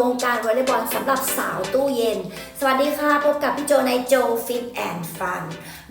วงการวอลเลย์บอลสำหรับสาวตู้เย็น สวัสดีค่ะ พบกับพี่โจในโจฟิตแอนด์ฟัน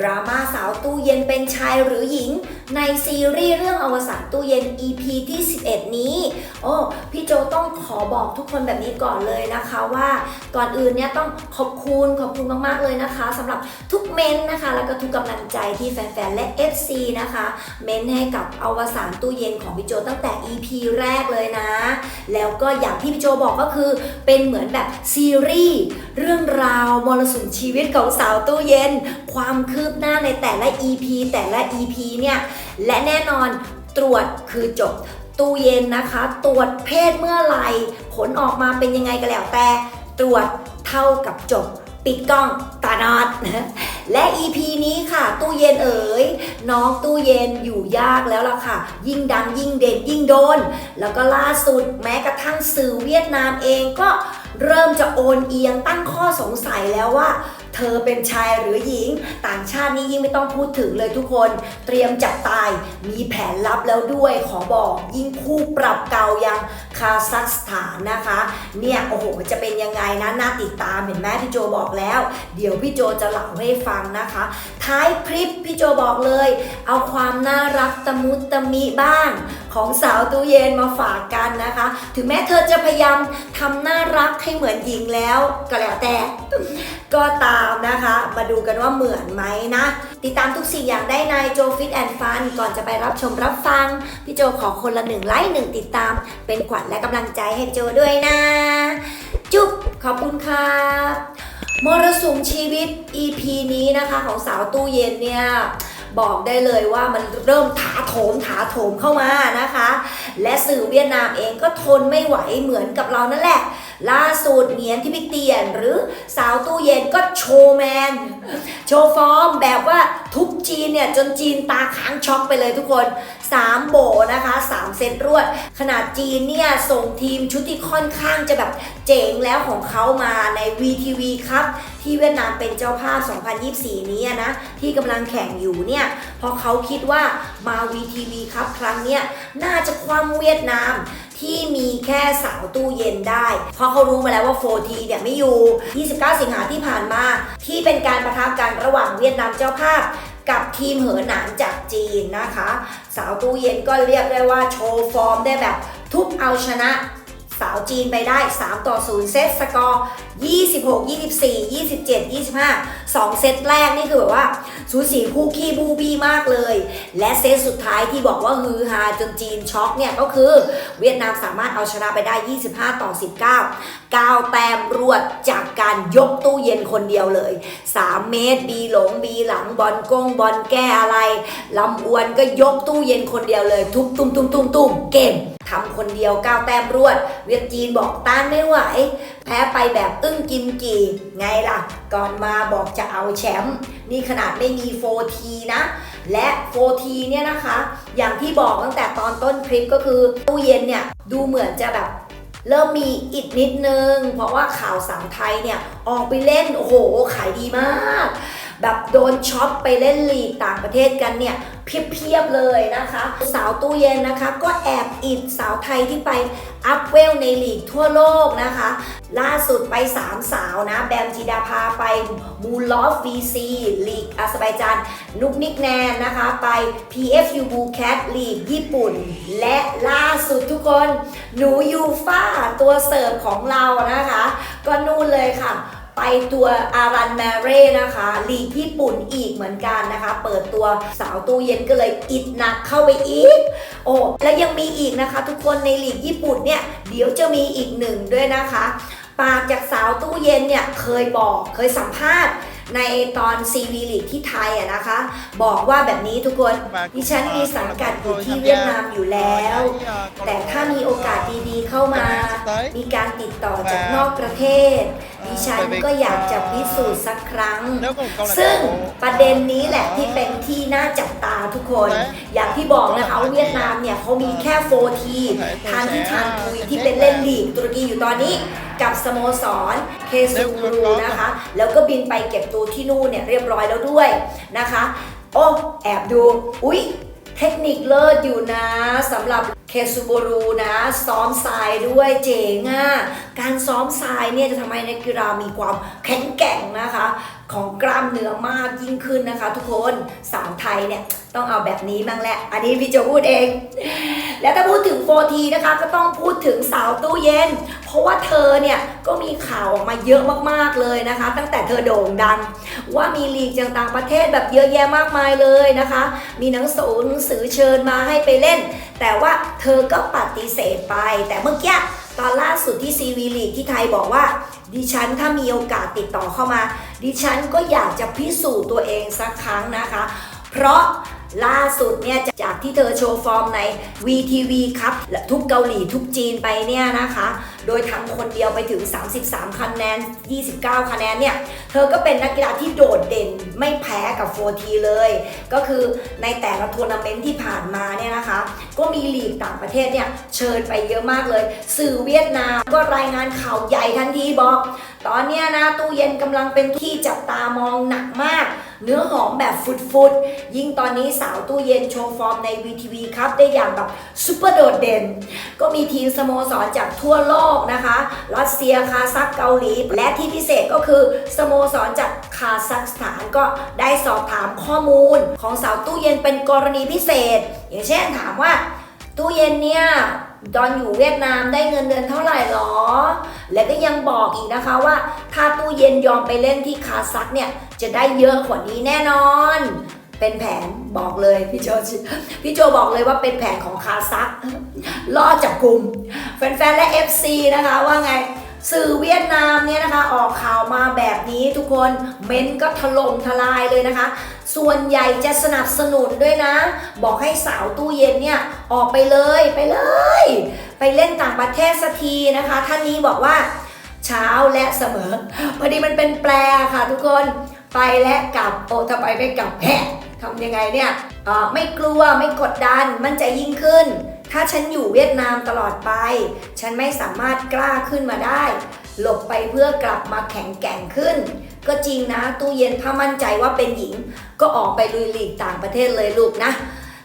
ดราม่าสาวตู้เย็นเป็นชายหรือหญิง ในซีรีส์เรื่องอวสานตู้เย็น EP ที่ 11 นี้ โอ้ พี่โจต้องขอบอกทุกคนแบบนี้ก่อนเลยนะคะว่าก่อนอื่นเนี่ยต้องขอบคุณขอบคุณมากๆเลยนะคะสำหรับทุกเมนต์นะคะ แล้วก็ทุกกำลังใจที่แฟนๆ และ FC นะคะ เมนต์ให้กับอวสานตู้เย็นของพี่โจตั้งแต่ EP แรกเลยนะ แล้วก็อย่างที่พี่โจบอกก็คือเป็นเหมือนแบบซีรีส์เรื่องราวมรสุมชีวิตของสาวตู้เย็น ความคืบหน้าในแต่ละ EP แต่ละ EP เนี่ย และแน่นอนตรวจคือจบตู้เย็นนะคะ ตรวจเพศเมื่อไหร่ผลออกมาเป็นยังไงก็แล้วแต่ ตรวจเท่ากับจบ ปิดกล้อง นอตและ EP นี้ค่ะ ตู้เย็นเอ๋ยน้องตู้เย็นอยู่ยากแล้วล่ะค่ะ ยิ่งดังยิ่งเด่นยิ่งโดน แล้วก็ล่าสุดแม้กระทั่งสื่อเวียดนามเองก็เริ่มจะโอนเอียงตั้งข้อสงสัยแล้วว่าเธอเป็นชายหรือหญิง ต่างชาตินี่ยิ่งไม่ต้องพูดถึงเลยทุกคน เตรียมจับตายมีแผนลับแล้วด้วยขอบอกยิ่งคู่ปรับเก่ายังคาซัคสถานนะคะ เนี่ยโอ้โหจะเป็นยังไงนะน่าติดตามเห็นไหมพี่โจบอกแล้ว เดี๋ยวพี่โจจะเล่าให้ฟังนะคะ ท้ายคลิปพี่โจบอกเลย เอาความน่ารักตะมุตะมิบ้าง ของสาวตู้เย็นมาฝากกันนะคะ ถึงแม้เธอจะพยายามทำน่ารัก ให้เหมือนหญิงแล้วก็แล้วแต่ ก็ตามนะคะ มาดูกันว่าเหมือนไหมนะ ติดตามทุกสิ่งอย่างได้ในโจฟิตแอนด์ฟันก่อนจะไปรับชมรับฟัง พี่โจขอคนละหนึ่งไลค์หนึ่งติดตาม เป็นขวัญและกำลังใจให้โจด้วยนะ จุ๊บขอบคุณค่ะมรสุมชีวิต EP นี้นะคะของสาวตู้เย็นเนี่ยบอกได้เลยว่ามันเริ่มถาโถมถาโถมเข้ามานะคะ และสื่อเวียดนามเองก็ทนไม่ไหวเหมือนกับเรานั่นแหละ ล่าสุดเหงียนที่พิกเตียนหรือสาวตู้เย็นก็โชว์แมน โชว์ฟอร์มแบบว่าทุบจีนเนี่ยจนจีนตาค้างช็อกไปเลยทุกคน 3 โบนะคะ 3 เซตรวด ขนาดจีนเนี่ย ส่งทีมชุดที่ค่อนข้างจะแบบเจ๋งแล้วของเขามาใน VTV ครับ ที่เวียดนามเป็นเจ้าภาพ 2024 นี้นะ ที่กำลังแข่งอยู่เนี่ย เพราะเขาคิดว่ามา VTV ครับครั้งเนี้ยน่าจะคว่ำเวียดนาม ที่มีแค่สาวตู้เย็นได้ เพราะเขารู้มาแล้วว่า 4T เนี่ยไม่อยู่ 29 สิงหาที่ผ่านมา ที่เป็นการประทะกันระหว่างเวียดนามเจ้าภาพกับทีมเหอหนานจากจีนนะคะ สาวตู้เย็นก็เรียกได้ว่าโชว์ฟอร์มได้แบบทุบเอาชนะ สาวจีนไปได้ 3 ต่อ 0 เซตสกอร์ 26 24 27 25 2 เซตแรกนี่คือแบบว่าสูสีคู่ขี้บูบี้มากเลย และเซตสุดท้ายที่บอกว่าฮือฮาจนจีนช็อกเนี่ยก็คือเวียดนามสามารถเอาชนะไปได้ 25 ต่อ 19 9 แต้มรวดจากการยกตู้เย็นคนเดียวเลย 3 เมตร บีหลง บีหลังบอลกงบอลแก้อะไรลำอวนก็ยกตู้เย็นคนเดียวเลย ทุบตุ้มตุ้มตุ้มตุ้มเกม ทำคนเดียว9แต้มรวด เวียดจีนบอกต้านไม่ไหว แพ้ไปแบบอึ้งกิมกี่ ไงล่ะ ก่อนมาบอกจะเอาแชมป์นี่ขนาดไม่มี 4T นะ และ 4T เนี่ยนะคะ อย่างที่บอกตั้งแต่ตอนต้นคลิปก็คือตู้เย็นเนี่ย ดูเหมือนจะแบบเริ่มมีอิดนิดนึง เพราะว่าข่าวสาวไทยเนี่ยออกไปเล่น โอ้โห ขายดีมาก แบบโดนช็อปไปเล่นลีกต่างประเทศกันเนี่ย เพียบๆเลยนะคะ สาวตู้เย็นนะคะก็แอบอิดสาวไทยที่ไปอัพเวลในลีกทั่วโลกนะคะ ล่าสุดไป 3 สาวนะ แบมจีดาพาไปมูลอฟ VC ลีกอาเซอร์ไบจานนุกนิกแนนนะคะ ไป PFU b u c a t ลีกญี่ปุ่น และล่าสุดทุกคน หนูยูฟ่าตัวเสิร์ฟของเรานะคะ ก็นู่นเลยค่ะ ไปตัวอารันแมเร่นะคะลีกญี่ปุ่นอีกเหมือนกันนะคะ เปิดตัวสาวตู้เย็นก็เลยอิดหนักเข้าไปอีก โอ้แล้วยังมีอีกนะคะ ทุกคนในลีกญี่ปุ่นเนี่ย เดี๋ยวจะมีอีกหนึ่งด้วยนะคะ ปากจากสาวตู้เย็นเนี่ยเคยบอกเคยสัมภาษณ์ในตอนซีวีลีกที่ไทยอะนะคะ บอกว่าแบบนี้ทุกคนดิฉันมีสังกัดอยู่ที่เวียดนามอยู่แล้ว แต่ถ้ามีโอกาสดีๆเข้ามา มีการติดต่อจากนอกประเทศ ดิฉันก็อยากจะพิสูจน์สักครั้ง ซึ่งประเด็นนี้แหละที่เป็นที่น่าจับตาทุกคน อย่างที่บอกนะคะว่าเวียดนามเนี่ยเขามีแค่โฟทีทานที่ทานคุยที่เป็นเล่นลีกตุรกีอยู่ตอนนี้กับสโมสรเคซูรูนะคะ แล้วก็บินไปเก็บตัวที่นู่นเนี่ยเรียบร้อยแล้วด้วยนะคะ โอ้ แอบดู อุ๊ยเทคนิคเลิศอยู่นะสำหรับ เคซูโบรูนะซ้อมทรายด้วยเจ๋งอะการซ้อมทรายเนี่ยจะทำให้นักกีฬามีความแข็งแกร่งนะคะ ของกล้ามเนื้อมากยิ่งขึ้นนะคะ ทุกคนสาวไทยเนี่ยต้องเอาแบบนี้บ้างแหละ อันนี้พี่จะพูดเอง และถ้าพูดถึงโฟทีนะคะ ก็ต้องพูดถึงสาวตู้เย็นเพราะว่าเธอเนี่ยก็มีข่าวออกมาเยอะมากๆเลยนะคะ ตั้งแต่เธอโด่งดัง ว่ามีลีกจากต่างประเทศแบบเยอะแยะมากมายเลยนะคะ มีหนังสือหนังสือเชิญมาให้ไปเล่น แต่ว่าเธอก็ปฏิเสธไป แต่เมื่อกี้ตอนล่าสุดที่ซีวีลีกที่ไทยบอกว่า ดิฉันถ้ามีโอกาสติดต่อเข้ามา ดิฉันก็อยากจะพิสูจน์ตัวเองสักครั้งนะคะ เพราะล่าสุดเนี่ยจากที่เธอโชว์ฟอร์มใน VTV ครับและทุกเกาหลีทุกจีนไปเนี่ยนะคะ โดยทำคนเดียวไปถึง 33 คะแนน 29 คะแนนเนี่ย เธอก็เป็นนักกีฬาที่โดดเด่นไม่แพ้กับโฟทีเลย ก็คือในแต่ละทัวร์นาเมนต์ที่ผ่านมาเนี่ยนะคะ ก็มีลีกต่างประเทศเนี่ยเชิญไปเยอะมากเลย สื่อเวียดนามก็รายงานข่าวใหญ่ทันทีบอก ตอนเนี้ยนะตู้เย็นกำลังเป็นที่จับตามองหนักมาก เนื้อหอมแบบฟุดๆยิ่งตอนนี้สาวตู้เย็นโชว์ฟอร์มใน VTV ครับได้อย่างแบบซุปเปอร์โดดเด่น ก็มีทีมสโมสรจากทั่วโลกนะคะรัสเซียคาซัคเกาหลี และที่พิเศษก็คือสโมสรจากคาซัคสถานก็ได้สอบถามข้อมูลของสาวตู้เย็นเป็นกรณีพิเศษ อย่างเช่นถามว่าตู้เย็นเนี่ยตอนอยู่เวียดนามได้เงินเดือนเท่าไหร่หรอ และก็ยังบอกอีกนะคะว่า ถ้าตู้เย็นยอมไปเล่นที่คาซัคเนี่ยจะได้เยอะกว่านี้แน่นอน เป็นแผนบอกเลยพี่โจพี่โจบอกเลยว่าเป็นแผนของคาซัคล่อจับกลุ่มแฟนๆและ FC นะคะว่าไงสื่อเวียดนามเนี่ยนะคะออกข่าวมาแบบนี้ทุกคนเม้นก็ถล่มทลายเลยนะคะ ส่วนใหญ่จะสนับสนุนด้วยนะ บอกให้สาวตู้เย็นเนี่ยออกไปเลยไปเลย ไปเล่นต่างประเทศสักทีนะคะ ท่านนี้บอกว่าเช้าและเสมอพอดีมันเป็นแปลค่ะทุกคนไปและกลับโอ้ถ้าไปไม่กลับแหะ ทำยังไงเนี่ยไม่กลัวไม่กดดันมั่นใจยิ่งขึ้น ถ้าฉันอยู่เวียดนามตลอดไป ฉันไม่สามารถกล้าขึ้นมาได้ หลบไปเพื่อกลับมาแข็งแกร่งขึ้น ก็จริงนะตู้เย็นถ้ามั่นใจว่าเป็นหญิง ก็ออกไปลุยลีกต่างประเทศเลยลูกนะ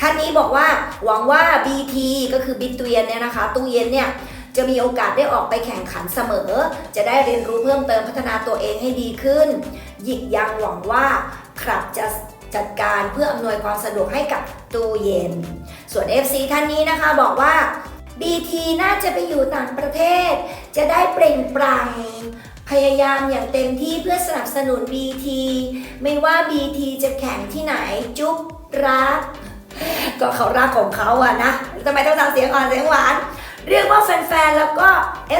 ท่านนี้บอกว่าหวังว่า BT ก็คือบิตเวียนเนี่ยนะคะ ตู้เย็นเนี่ยจะมีโอกาสได้ออกไปแข่งขันเสมอ จะได้เรียนรู้เพิ่มเติมพัฒนาตัวเองให้ดีขึ้น หยิกยังหวังว่าครับจะ จัดการเพื่ออำนวยความสะดวกให้กับตู้เย็น ส่วน FC ท่านนี้นะคะบอกว่า BT น่าจะไปอยู่ต่างประเทศ จะได้เปล่งปลั่งพยายามอย่างเต็มที่เพื่อสนับสนุน BT ไม่ว่า BT จะแข่งที่ไหนจุ๊บรักก็เขารักของเขาอะนะทำไมต้องทำเสียงอ่อนเสียงหวาน เรียกว่าแฟนๆ แล้วก็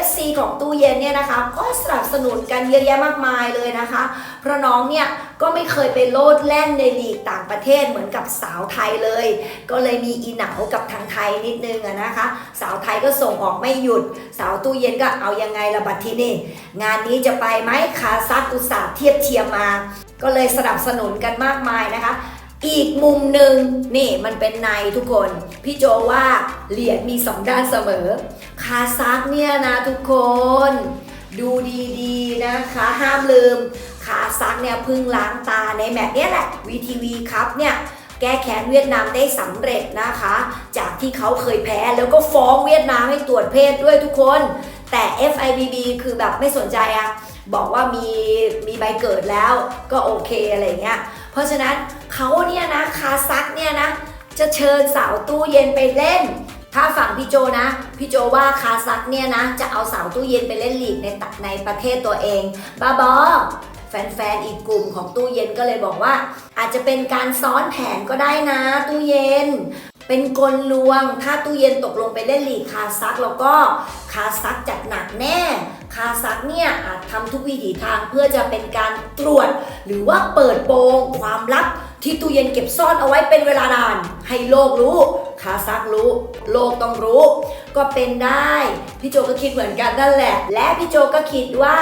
FC ของตู้เย็นเนี่ยนะคะ ก็สนับสนุนกันเยอะแยะมากมายเลยนะคะ เพราะน้องเนี่ยก็ไม่เคยไปโลดแล่นในลีกต่างประเทศเหมือนกับสาวไทยเลย ก็เลยมีอีหนากับทางไทยนิดนึงอะนะคะ สาวไทยก็ส่งออกไม่หยุด สาวตู้เย็นก็เอายังไงละบัดทีนี่ งานนี้จะไปไหมคาซักอุตสาห์เทียบเทียมมา ก็เลยสนับสนุนกันมากมายนะคะ อีกมุมหนึ่งนี่มันเป็นในทุกคน พี่โจว่าเหรียญมีสองด้านเสมอ คาซักเนี่ยนะทุกคน ดูดีๆนะคะห้ามลืม คาซักเนี่ยพึ่งล้างตาในแมตช์เนี้ยแหละ VTV ครับเนี่ยแก้แค้นเวียดนามได้สำเร็จนะคะ จากที่เขาเคยแพ้แล้วก็ฟ้องเวียดนามให้ตรวจเพศด้วยทุกคน แต่ FIBB คือแบบไม่สนใจอะบอกว่ามีมีใบเกิดแล้วก็โอเคอะไรเงี้ย เพราะฉะนั้นเขาเนี่ยนะคาซักเนี่ยนะจะเชิญสาวตู้เย็นไปเล่น ถ้าฝั่งพี่โจนะพี่โจว่าคาซักเนี่ยนะจะเอาสาวตู้เย็นไปเล่นลีกในตะในประเทศตัวเองบ้าบอแฟนๆ อีกกลุ่มของตู้เย็นก็เลยบอกว่า อาจจะเป็นการซ้อนแผนก็ได้นะตู้เย็น เป็นกลลวง ถ้าตู้เย็นตกลงไปเล่นลีกคาซักแล้วก็คาซักจัดหนักแน่ คาซักเนี่ยอาจทำทุกวิถีทางเพื่อจะเป็นการตรวจ หรือว่าเปิดโปงความลับที่ตู้เย็นเก็บซ่อนเอาไว้เป็นเวลานาน ให้โลกรู้คาซักรู้ โลกต้องรู้ ก็เป็นได้ พี่โจก็คิดเหมือนกันนั่นแหละ และพี่โจก็คิดว่า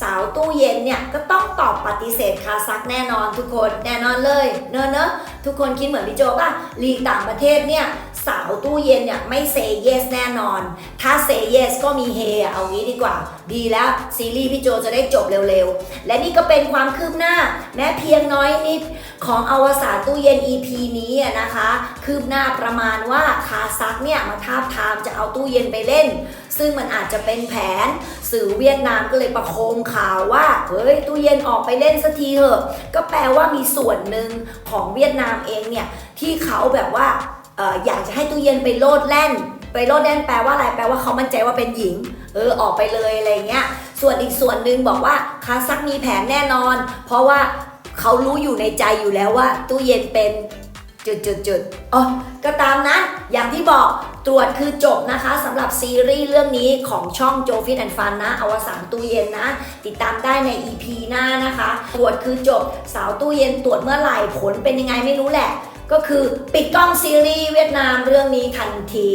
สาวตู้เย็นเนี่ยก็ต้องตอบปฏิเสธคาซักแน่นอนทุกคนแน่นอนเลย เนอะเนอะทุกคนคิดเหมือนพี่โจป่ะลีกต่างประเทศเนี่ยสาวตู้เย็นเนี่ยไม่เซเยสแน่นอน ถ้าเซเยสก็มีเฮเอางี้ดีกว่า ดีแล้วซีรีส์พี่โจจะได้จบเร็วๆ และนี่ก็เป็นความคืบหน้า แม้เพียงน้อยนิดของอวสานตู้เย็น EP นี้นะคะ คืบหน้าประมาณว่าคาซักเนี่ยมาทาบทามจะเอาตู้เย็นไปเล่น ซึ่งมันอาจจะเป็นแผนสื่อเวียดนามก็เลยประโคมข่าวว่าเฮ้ยตู้เย็นออกไปเล่นสักทีเถอะ ก็แปลว่ามีส่วนหนึ่งของเวียดนามเองเนี่ยที่เขาแบบว่าออยากจะให้ตู้เย็นไปโลดแล่น ไปโลดแล่นแปลว่าอะไรแปลว่าเขามั่นใจว่าเป็นหญิง เออออกไปเลยอะไรเงี้ย ส่วนอีกส่วนหนึ่งบอกว่าคาซักมีแผนแน่นอน เพราะว่าเขารู้อยู่ในใจอยู่แล้วว่า ตู้เย็นเป็นจุดจุดจุดอ๋อก็ตามนั้นอย่างที่บอก ตรวจคือจบนะคะสำหรับซีรีส์เรื่องนี้ของช่องโจฟินแอนฟันนะ อวสานตู้เย็นนะ ติดตามได้ใน EP หน้านะคะ ตรวจคือจบสาวตู้เย็นตรวจเมื่อไหร่ผลเป็นยังไงไม่รู้แหละ ก็คือปิดกล้องซีรีส์เวียดนามเรื่องนี้ทันที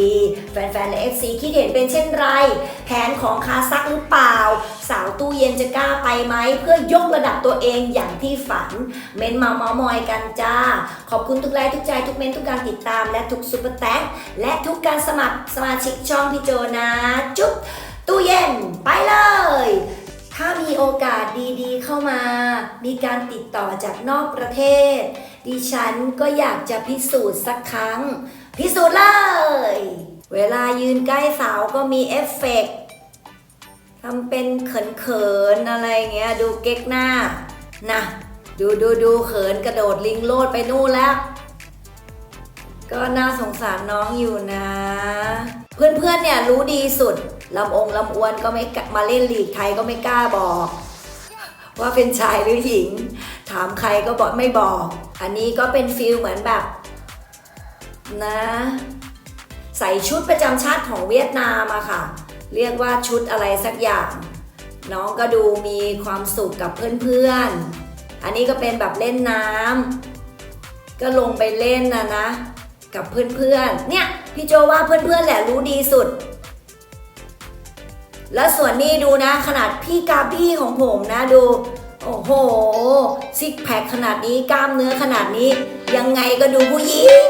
แฟนๆ และ FC คิดเห็นเป็นเช่นไร แผนของคาซักหรือเปล่า สาวตู้เย็นจะกล้าไปไหม เพื่อยกระดับตัวเองอย่างที่ฝัน เม้นมาเมามอยกันจ้า ขอบคุณทุกไลค์ทุกใจทุกเม้นทุกการติดตามและทุกซุปเปอร์แตงและทุกการสมัครสมาชิกช่องพี่โจนะจุ๊บตู้เย็นไปเลย ถ้ามีโอกาสดีๆ เข้ามา มีการติดต่อจากนอกประเทศ ดิฉันก็อยากจะพิสูจน์สักครั้ง พิสูจน์เลย เวลายืนใกล้สาวก็มีเอฟเฟกต์ทำเป็นเขินๆอะไรเงี้ย ดูเก๊กหน้านะดูดูดูเขินกระโดดลิงโลดไปนู่นแล้ว ก็น่าสงสารน้องอยู่นะ เพื่อนๆเนี่ยรู้ดีสุดลำองลำอวนก็ไม่มาเล่นลีกไทยก็ไม่กล้าบอก ว่าเป็นชายหรือหญิง ถามใครก็บอกไม่บอก อันนี้ก็เป็นฟิลเหมือนแบบนะ ใส่ชุดประจำชาติของเวียดนามอะค่ะ เรียกว่าชุดอะไรสักอย่าง น้องก็ดูมีความสุขกับเพื่อนๆ อันนี้ก็เป็นแบบเล่นน้ำก็ลงไปเล่นนะนะ กับเพื่อนๆ เนี่ยพี่โจว่าเพื่อนๆแหละรู้ดีสุด แล้วส่วนนี้ดูนะขนาดพี่กาบี้ของผมนะดู โอ้โหซิกแพคขนาดนี้กล้ามเนื้อขนาดนี้ ยังไงก็ดูผู้หญิง